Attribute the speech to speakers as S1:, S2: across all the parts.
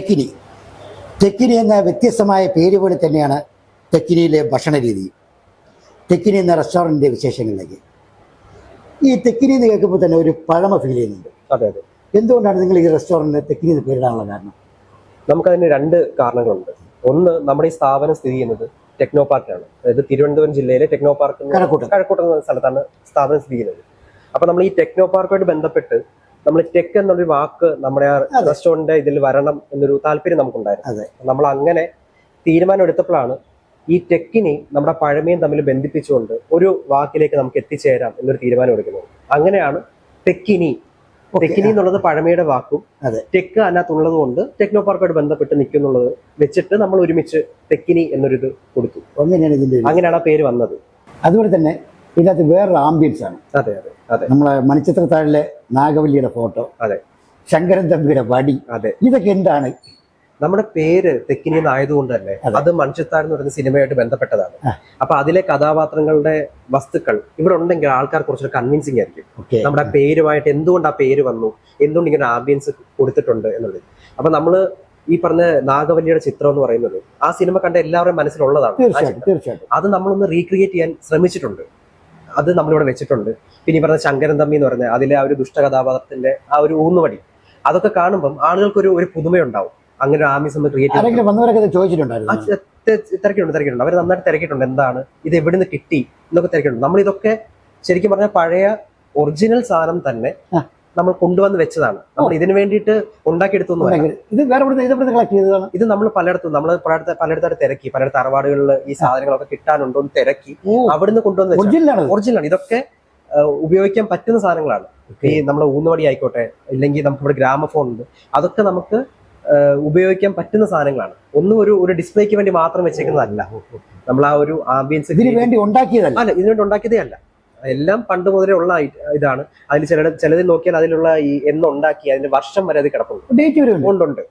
S1: തെക്കിനി. തെക്കിനി എന്ന വ്യത്യസ്തമായ പേര് പോലെ തന്നെയാണ് തെക്കിനിയിലെ ഭക്ഷണ രീതി തെക്കിനി എന്ന റെസ്റ്റോറന്റിന്റെ വിശേഷങ്ങളിലേക്ക്. ഈ തെക്കിനി എന്ന് കേൾക്കുമ്പോൾ തന്നെ ഒരു പഴമ ഫീൽ ചെയ്യുന്നുണ്ട്.
S2: അതെ അതെ.
S1: എന്തുകൊണ്ടാണ് നിങ്ങൾ ഈ റെസ്റ്റോറന്റിന് തെക്കിനി എന്ന് പേരിടാനുള്ള കാരണം?
S2: നമുക്കതിന് രണ്ട് കാരണങ്ങളുണ്ട്. ഒന്ന് നമ്മുടെ ഈ സ്ഥാപനം സ്ഥിതി ചെയ്യുന്നത് ടെക്നോ പാർക്കിലാണ് അതായത് തിരുവനന്തപുരം ജില്ലയിലെ ടെക്നോ പാർക്ക്
S1: കഴക്കൂട്ടം.
S2: കഴക്കൂട്ടം എന്ന സ്ഥലത്താണ് സ്ഥാപനം സ്ഥിതി ചെയ്യുന്നത്. അപ്പൊ നമ്മൾ ഈ ടെക്നോ പാർക്കുമായിട്ട് ബന്ധപ്പെട്ട് നമ്മൾ ടെക് എന്നൊരു വാക്ക് നമ്മുടെ ആ
S1: അതെ.
S2: റെസ്റ്റോറന്റ് ഇതിൽ വരണം എന്നൊരു താല്പര്യം നമുക്കുണ്ടായിരുന്നു. നമ്മൾ അങ്ങനെ തീരുമാനം എടുത്തപ്പോഴാണ് ഈ ടെക്കിനെ നമ്മുടെ പഴമയും തമ്മിൽ ബന്ധിപ്പിച്ചുകൊണ്ട് ഒരു വാക്കിലേക്ക് നമുക്ക് എത്തിച്ചേരാം എന്നൊരു തീരുമാനം എടുക്കുന്നത് അങ്ങനെയാണ്
S1: ടെക്കിനി
S2: ടെക്കിനി എന്നുള്ളത് പഴമയുടെ വാക്കും. ടെക്ക് അതിനകത്തുള്ളത് കൊണ്ട് ടെക്നോ പാർക്കുമായിട്ട് ബന്ധപ്പെട്ട് നിൽക്കുന്നുള്ളത് വെച്ചിട്ട് നമ്മൾ ഒരുമിച്ച് തെക്കിനി എന്നൊരിത് കൊടുത്തു.
S1: അങ്ങനെയാണ് ഇതിന്റെ
S2: അങ്ങനെയാണ് ആ പേര് വന്നത്.
S1: അതുപോലെ തന്നെ ഇതിനകത്ത് വേറൊരു ആംബിയൻസ് ആണ്.
S2: അതെ അതെ അതെ.
S1: നമ്മളെ മണിച്ചിത്രത്താഴിലെ നാഗവല്ലിയുടെ ഫോട്ടോ
S2: അതെ.
S1: ശങ്കരൻ തമ്പിയുടെ വടി
S2: അതെ.
S1: ഇതൊക്കെ എന്താണ്?
S2: നമ്മുടെ പേര് തെക്കിനി എന്നായതുകൊണ്ട് തന്നെ
S1: അത്
S2: മൺചിത്താൻ എന്ന് പറയുന്ന സിനിമയായിട്ട് ബന്ധപ്പെട്ടതാണ്. അപ്പൊ അതിലെ കഥാപാത്രങ്ങളുടെ വസ്തുക്കൾ ഇവിടെ ഉണ്ടെങ്കിൽ ആൾക്കാർ കുറച്ചൊരു കൺവിൻസിങ് ആയിരിക്കും. നമ്മുടെ പേരുമായിട്ട് എന്തുകൊണ്ട് ആ പേര് വന്നു എന്തുകൊണ്ട് ഇങ്ങനെ ആംബിയൻസ് കൊടുത്തിട്ടുണ്ട് എന്നുള്ളത്. അപ്പൊ നമ്മൾ ഈ പറഞ്ഞ നാഗവല്ലിയുടെ ചിത്രം എന്ന് പറയുന്നത് ആ സിനിമ കണ്ട എല്ലാവരുടെയും മനസ്സിലുള്ളതാണ് അത് നമ്മളൊന്ന് റീക്രിയേറ്റ് ചെയ്യാൻ ശ്രമിച്ചിട്ടുണ്ട്. അത് നമ്മളിവിടെ വെച്ചിട്ടുണ്ട്. പിന്നെ ഈ പറഞ്ഞ ശങ്കരൻ തമ്മി എന്ന് പറഞ്ഞ അതിലെ ആ ഒരു ദുഷ്ടകഥാപാത്രത്തിന്റെ ആ ഒരു ഊന്നുവടി. അതൊക്കെ കാണുമ്പം ആളുകൾക്കൊരു ഒരു പുതുമയുണ്ടാവും. അങ്ങനെ ഒരു ആമിസം ക്രിയേറ്റ്
S1: വന്നവരൊക്കെ ചോദിച്ചിട്ടുണ്ടായിരുന്നു?
S2: ചെ- തെ- തിരക്കിയിട്ടുണ്ട് തിരക്കിയിട്ടുണ്ട് അവർ നന്നായിട്ട് തിരക്കിയിട്ടുണ്ട്. എന്താണ്? ഇത് എവിടെ നിന്ന് കിട്ടി? എന്നൊക്കെ തിരക്കിയിട്ടുണ്ട്. നമ്മൾ ഇതൊക്കെ ശരിക്കും പറഞ്ഞാൽ പഴയ ഒറിജിനൽ സാധനം തന്നെ. നമ്മൾ കൊണ്ടുവന്ന് വെച്ചതാണ്. നമ്മൾ ഇതിനു വേണ്ടിയിട്ട് ഉണ്ടാക്കിയെടുത്തു.
S1: ഇത് വേറെ കളക്ട് ചെയ്തതാണ്?
S2: ഇത് നമ്മൾ പലയിടത്തും നമ്മൾ പലയിടത്ത് പലയിടത്തായിട്ട് തിരക്കി. പലയിടത്ത് അറവാടുകളിൽ ഈ സാധനങ്ങളൊക്കെ കിട്ടാനുണ്ടോ എന്ന് തിരക്കി. അവിടുന്ന് കൊണ്ടുവന്ന്
S1: ഒറിജിനലാണ്
S2: ഒറിജിനലാണ് ഇതൊക്കെ ഉപയോഗിക്കാൻ പറ്റുന്ന സാധനങ്ങളാണ്. ഈ നമ്മളെ ഊന്നുവടി ആയിക്കോട്ടെ ഇല്ലെങ്കിൽ നമുക്ക് ഇവിടെ ഗ്രാമഫോൺ ഉണ്ട്. അതൊക്കെ നമുക്ക് ഉപയോഗിക്കാൻ പറ്റുന്ന സാധനങ്ങളാണ്. ഒന്നും ഒരു ഒരു ഡിസ്പ്ലേക്ക് വേണ്ടി മാത്രം വെച്ചേക്കുന്നതല്ല. നമ്മൾ ആ ഒരു ആംബിയൻസ്
S1: ഇതിനു വേണ്ടി ഉണ്ടാക്കിയതല്ല.
S2: അല്ല ഇതിനു വേണ്ടി ഉണ്ടാക്കിയതേ അല്ല. എല്ലാം പണ്ട് മുതലേ ഉള്ള ഇതാണ്. അതിൽ ചില ചിലതിൽ നോക്കിയാൽ അതിലുള്ള ഈ എന്നുണ്ടാക്കി അതിന്റെ വർഷം വരെ അത് കിടപ്പുണ്ട്.
S1: ഡേറ്റ്
S2: ഉണ്ടുണ്ട്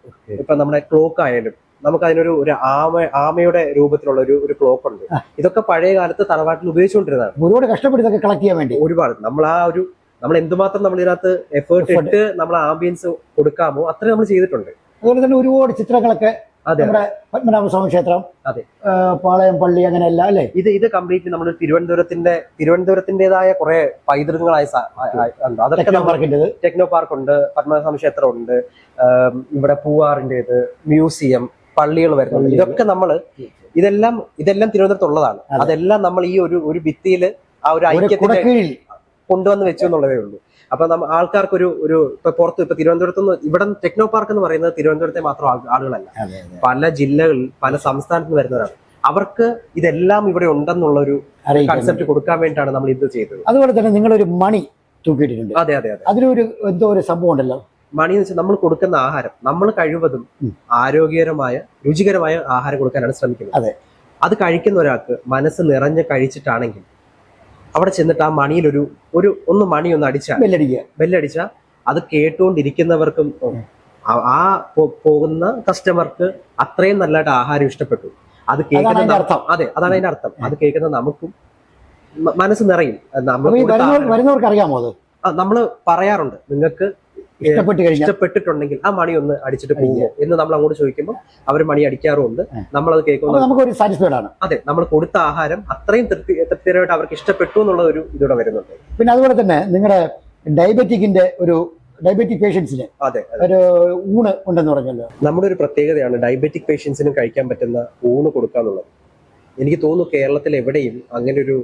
S2: ഇപ്പൊ നമ്മുടെ ക്ലോക്ക് ആയാലും നമുക്ക് അതിനൊരു ഒരു ആമ ആമയുടെ രൂപത്തിലുള്ള ഒരു ഒരു ക്ലോക്ക് ഉണ്ട്. ഇതൊക്കെ പഴയ കാലത്ത് തറവാട്ടിൽ ഉപയോഗിച്ചുകൊണ്ടിരുന്നതാണ്.
S1: ഒരുപാട് കളക്ട് ചെയ്യാൻ വേണ്ടി.
S2: ഒരുപാട്. നമ്മൾ ആ ഒരു നമ്മൾ എന്തുമാത്രം നമ്മൾ ഇതിനകത്ത് എഫേർട്ട് ഇട്ട് നമ്മൾ ആംബിയൻസ് കൊടുക്കാമോ അത്രയും നമ്മൾ ചെയ്തിട്ടുണ്ട്.
S1: അതുപോലെ തന്നെ ഒരുപാട് ചിത്രങ്ങളൊക്കെ നമ്മുടെ പത്മനാഭസ്വാമി ക്ഷേത്രം
S2: അതെ.
S1: പാളയം പള്ളി അങ്ങനെയല്ല അല്ലേ?
S2: ഇത് ഇത് കംപ്ലീറ്റ്ലി നമ്മൾ തിരുവനന്തപുരത്തിന്റെ തിരുവനന്തപുരത്തിന്റേതായ കുറെ പൈതൃകങ്ങളായ അതൊക്കെ
S1: ടെക്നോ
S2: പാർക്ക് ഉണ്ട് പത്മനാഭസ്വാമി ക്ഷേത്രം ഉണ്ട് ഇവിടെ പൂവാറിന്റെത് മ്യൂസിയം പള്ളികൾ വരുന്നുണ്ട്. ഇതൊക്കെ നമ്മൾ ഇതെല്ലാം ഇതെല്ലാം തിരുവനന്തപുരത്തുള്ളതാണ്
S1: അതെ.
S2: അതെല്ലാം നമ്മൾ ഈ ഒരു ഒരു ഭിത്തിയിൽ ആ ഒരു
S1: ഒരു
S2: ഐക്യത്തിന്റെ കൊണ്ടുവന്ന് വെച്ചു എന്നുള്ളതേ ഉള്ളൂ. അപ്പൊ നമ്മ ആൾക്കാർക്ക് ഒരു ഒരു ഇപ്പൊ പുറത്ത് ഇപ്പൊ തിരുവനന്തപുരത്ത് നിന്ന് ഇവിടെ ടെക്നോ പാർക്ക് എന്ന് പറയുന്നത് തിരുവനന്തപുരത്തെ മാത്രം ആളുകളല്ല. പല ജില്ലകളിൽ പല സംസ്ഥാനത്ത് വരുന്നവരാണ്. അവർക്ക് ഇതെല്ലാം ഇവിടെ ഉണ്ടെന്നുള്ള ഒരു കൺസെപ്റ്റ് കൊടുക്കാൻ വേണ്ടിയിട്ടാണ് നമ്മൾ ഇത് ചെയ്തത്.
S1: അതുപോലെ തന്നെ നിങ്ങളൊരു മണി തൂക്കിയിട്ടുണ്ട്
S2: അതെ അതെ അതെ.
S1: അതിലൊരു എന്തോ ഒരു സംഭവം ഉണ്ടല്ലോ?
S2: മണി എന്ന് വെച്ചാൽ നമ്മൾ കൊടുക്കുന്ന ആഹാരം നമ്മൾ കഴിവതും ആരോഗ്യകരമായ രുചികരമായ ആഹാരം കൊടുക്കാനാണ് ശ്രമിക്കുന്നത്.
S1: അതെ.
S2: അത് കഴിക്കുന്ന ഒരാൾക്ക് മനസ്സ് നിറഞ്ഞ് കഴിച്ചിട്ടാണെങ്കിൽ അവിടെ ചെന്നിട്ട് ആ മണിയിൽ ഒരു ഒരു ഒന്ന് മണി ഒന്ന് അടിച്ചാൽ
S1: ബെല്ലടിക്കുക.
S2: ബെല്ലടിച്ചാൽ അത് കേട്ടുകൊണ്ടിരിക്കുന്നവർക്കും ആ- പോകുന്ന കസ്റ്റമർക്ക് അത്രയും നല്ലതായിട്ട് ആഹാരം ഇഷ്ടപ്പെട്ടു. അത് കേൾക്കുന്ന
S1: അർത്ഥം.
S2: അതെ അതാണ് അതിന്റെ അർത്ഥം. അത് കേൾക്കുന്ന നമുക്കും മനസ്സ് നിറയും. നമ്മൾ
S1: വരുന്നവർക്ക് അറിയാമോ അത്?
S2: നമ്മൾ പറയാറുണ്ട്. നിങ്ങൾക്ക്
S1: ഇഷ്ടപ്പെട്ട് കഴിഞ്ഞാൽ
S2: ഇഷ്ടപ്പെട്ടിട്ടുണ്ടെങ്കിൽ ആ മണി ഒന്ന് അടിച്ചിട്ട് പോകുമോ എന്ന് നമ്മൾ അങ്ങോട്ട് ചോദിക്കുമ്പോൾ അവർ മണി അടിക്കാറുമുണ്ട്.
S1: നമ്മൾ
S2: അത്
S1: അപ്പൊ
S2: കേൾക്കുമ്പോൾ
S1: നമുക്കൊരു സാറ്റിസ്ഫൈഡ് ആണ്.
S2: അതെ നമ്മൾ കൊടുത്ത ആഹാരം അത്രയും തൃപ്തി തൃപ്തികരമായിട്ട് അവർക്ക് ഇഷ്ടപ്പെട്ടു എന്നുള്ള ഒരു ഇതോടെ വരുന്നുണ്ട്.
S1: പിന്നെ അതുപോലെ തന്നെ നിങ്ങളുടെ ഡയബറ്റിക്കിന്റെ ഒരു ഡയബറ്റിക് പേഷ്യൻസിന്
S2: അതെ
S1: ഒരു ഊണ് ഉണ്ടെന്ന് പറഞ്ഞല്ലോ.
S2: നമ്മുടെ ഒരു പ്രത്യേകതയാണ് ഡയബറ്റിക് പേഷ്യൻസിനും കഴിക്കാൻ പറ്റുന്ന ഊണ് കൊടുക്കുക എന്നുള്ളത്. എനിക്ക് തോന്നുന്നു കേരളത്തിൽ എവിടെയും അങ്ങനെ ഒരു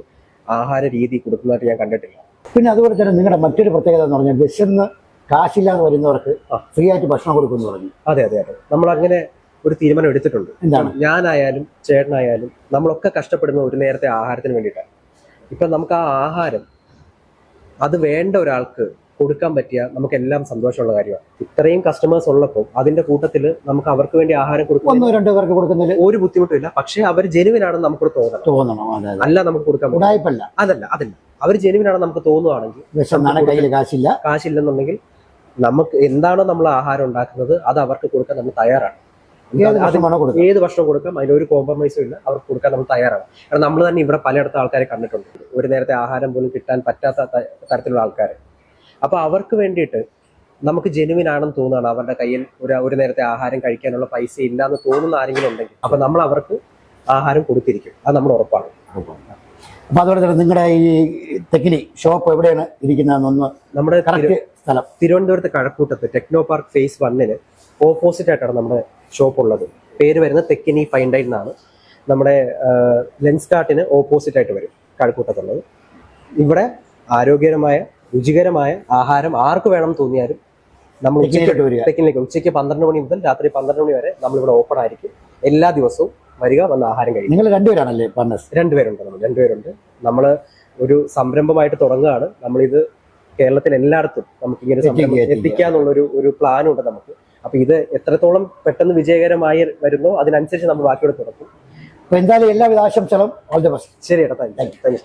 S2: ആഹാര രീതി കൊടുക്കുന്നതായിട്ട് ഞാൻ കണ്ടിട്ടില്ല.
S1: പിന്നെ അതുപോലെ തന്നെ നിങ്ങളുടെ മറ്റൊരു പ്രത്യേകത എന്ന് പറഞ്ഞാൽ വിശന്ന് കാശില്ലാതെ വരുന്നവർക്ക് ഫ്രീ ആയിട്ട് ഭക്ഷണം കൊടുക്കുമെന്ന് പറഞ്ഞു.
S2: അതെ അതെ അതെ. നമ്മൾ അങ്ങനെ ഒരു തീരുമാനം എടുത്തിട്ടുണ്ട്.
S1: എന്താണ്?
S2: ഞാനായാലും ചേട്ടനായാലും നമ്മളൊക്കെ കഷ്ടപ്പെടുന്ന ഒരു നേരത്തെ ആഹാരത്തിന് വേണ്ടിയിട്ടാണ്. ഇപ്പം നമുക്ക് ആ ആഹാരം അത് വേണ്ട ഒരാൾക്ക് കൊടുക്കാൻ പറ്റിയ നമുക്ക് എല്ലാം സന്തോഷമുള്ള കാര്യമാണ്. ഇത്രയും കസ്റ്റമേഴ്സ് ഉള്ളപ്പോൾ അതിന്റെ കൂട്ടത്തിൽ നമുക്ക് അവർക്ക് വേണ്ടി ആഹാരം കൊടുക്കുന്ന
S1: രണ്ടോ പേർക്ക് കൊടുക്കുന്നതിൽ
S2: ഒരു ബുദ്ധിമുട്ടില്ല പക്ഷേ അവർ ജെനുവിനാണെന്ന് നമുക്ക് തോന്നണം.
S1: തോന്നണം.
S2: അല്ല നമുക്ക് കൊടുക്കാൻ
S1: പറ്റില്ല.
S2: അതല്ല അതല്ല. അവർ ജെനുവിനാണെന്ന് നമുക്ക് തോന്നുവാണെങ്കിൽ
S1: കാശില്ല.
S2: കാശില്ലെന്നുണ്ടെങ്കിൽ നമുക്ക് എന്താണോ നമ്മൾ ആഹാരം ഉണ്ടാക്കുന്നത് അത് അവർക്ക് കൊടുക്കാൻ നമ്മൾ തയ്യാറാണ്.
S1: ഏത്
S2: ഭക്ഷണം കൊടുക്കാം അതിലൊരു കോംപ്രമൈസും ഇല്ല. അവർക്ക് കൊടുക്കാൻ നമ്മൾ തയ്യാറാണ്. കാരണം നമ്മൾ തന്നെ ഇവിടെ പലയിടത്തും ആൾക്കാരെ കണ്ടിട്ടുണ്ട്. ഒരു നേരത്തെ ആഹാരം പോലും കിട്ടാൻ പറ്റാത്ത തരത്തിലുള്ള ആൾക്കാർ അപ്പൊ അവർക്ക് വേണ്ടിയിട്ട് നമുക്ക് ജെനുവിൻ ആണെന്ന് തോന്നുകയാണ് അവരുടെ കയ്യിൽ ഒരു ഒരു നേരത്തെ ആഹാരം കഴിക്കാനുള്ള പൈസ ഇല്ല എന്ന് തോന്നുന്ന ആരെങ്കിലും ഉണ്ടെങ്കിൽ അപ്പൊ നമ്മൾ അവർക്ക് ആഹാരം കൊടുത്തിരിക്കും. അത് നമ്മൾ ഉറപ്പാണ്.
S1: അപ്പൊ അതുപോലെ തന്നെ നിങ്ങളുടെ ഈ തെക്കിലി ഷോപ്പ് എവിടെയാണ് ഇരിക്കുന്നതെന്നൊന്ന്
S2: നമ്മുടെ
S1: കറക്റ്റ് സ്ഥലം.
S2: തിരുവനന്തപുരത്ത് കഴക്കൂട്ടത്ത് ടെക്നോ പാർക്ക് ഫേസ് വണ്ണിന് ഓപ്പോസിറ്റ് ആയിട്ടാണ് നമ്മുടെ ഷോപ്പ് ഉള്ളത്. പേര് വരുന്നത് തെക്കിനി ഫൈൻ ഡൈൻ എന്നാണ്. നമ്മുടെ ലെൻസ് കാർട്ടിന് ഓപ്പോസിറ്റ് ആയിട്ട് വരും കഴക്കൂട്ടത്തുള്ളത്. ഇവിടെ ആരോഗ്യകരമായ രുചികരമായ ആഹാരം ആർക്ക് വേണം തോന്നിയാലും നമ്മൾ തെക്കിനിലേക്ക് ഉച്ചയ്ക്ക് പന്ത്രണ്ട് മണി മുതൽ രാത്രി പന്ത്രണ്ട് മണി വരെ നമ്മളിവിടെ ഓപ്പൺ ആയിരിക്കും. എല്ലാ ദിവസവും വരിക വന്ന് ആഹാരം കഴിക്കും
S1: നിങ്ങൾ രണ്ടുപേരാണല്ലേ
S2: രണ്ടുപേരുണ്ട് നമ്മൾ രണ്ടുപേരുണ്ട്. നമ്മൾ ഒരു സംരംഭമായിട്ട് തുടങ്ങുകയാണ്. നമ്മളിത് കേരളത്തിൽ എല്ലായിടത്തും നമുക്ക് ഇങ്ങനെ ഒരു സംരംഭം
S1: എത്തിക്കുക,
S2: എത്തിക്കാന്നുള്ളൊരു ഒരു പ്ലാനും ഉണ്ട് നമുക്ക്. അപ്പൊ ഇത് എത്രത്തോളം പെട്ടെന്ന് വിജയകരമായി വരുന്നു അതിനനുസരിച്ച് നമ്മൾ ബാക്കിയോട് തുറക്കും
S1: അപ്പൊ എന്തായാലും എല്ലാവിധ ആശംസകളും. ഓൾ ദി ബെസ്റ്റ്
S2: ശരി ഏട്ടാ താങ്ക് യു താങ്ക് യു